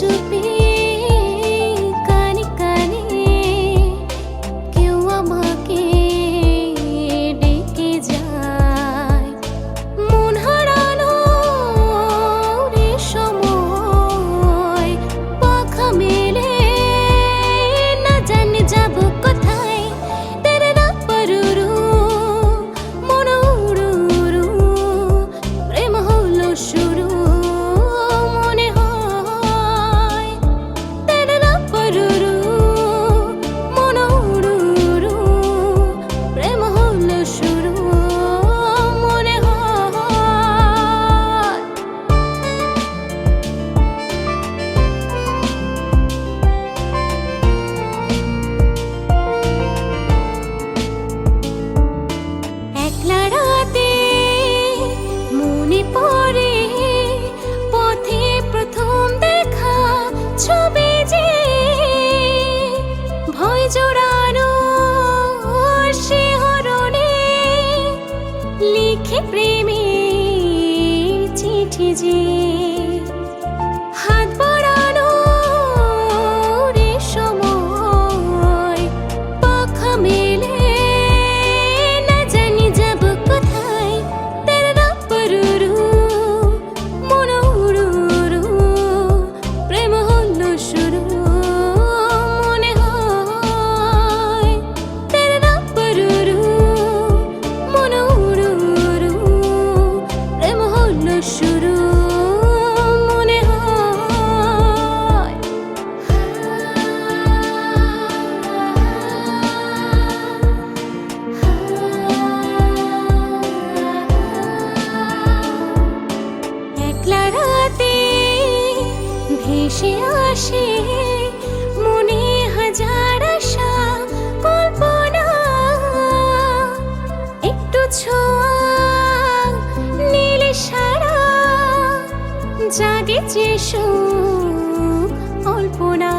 to be ভেসে আসে মনে হাজার আশা কল্পনা। একটু ছোঁয়া নীলে সারা জাগে যে অল্পনা।